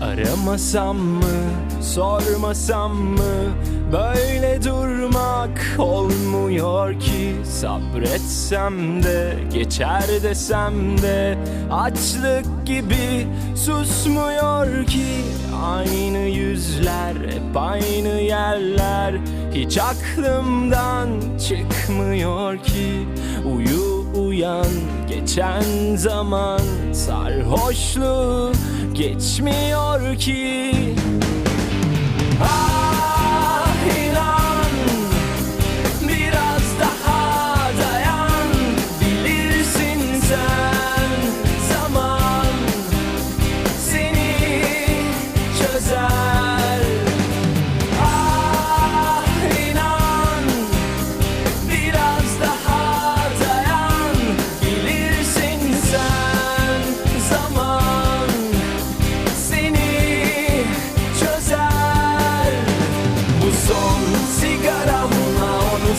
Aramasam mı, sormasam mı? Böyle durmak olmuyor ki. Sabretsem de, geçer desem de. Açlık gibi susmuyor ki. Aynı yüzler, hep aynı yerler. Hiç aklımdan çıkmıyor ki. Uyu uyan, geçen zaman Sarhoşluğu geçmiyor ki. Ah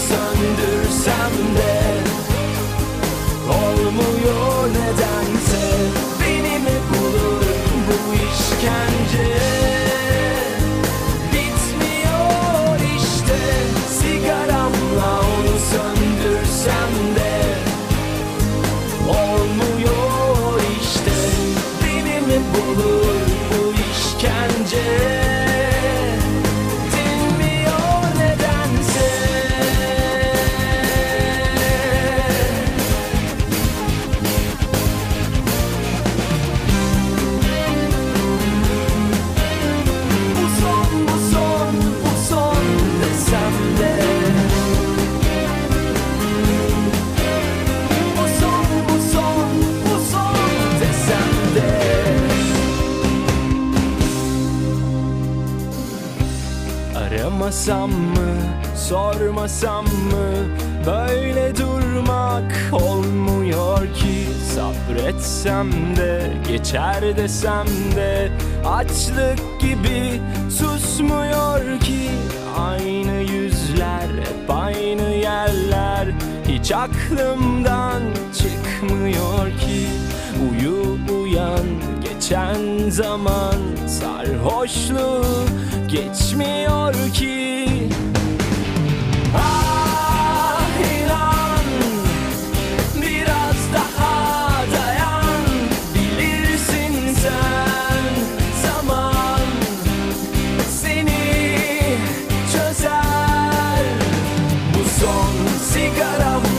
sun. Aramasam mı sormasam mı? Böyle durmak olmuyor ki. Sabretsem de geçer desem de Açlık gibi susmuyor ki. Aynı yüzler hep aynı yerler Hiç aklımdan çıkmıyor ki. Uyu uyan geçen zaman sarhoşluğu geçmiyor ki. Ah inan biraz daha dayan bilirsin sen zaman seni çözer. Bu son sigara